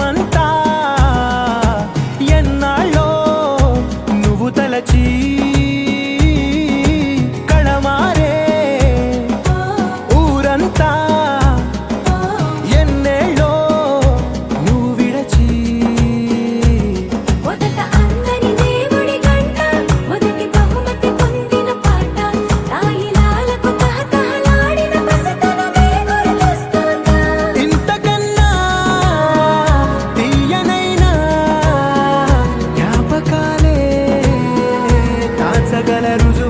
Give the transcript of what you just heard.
man neler uzun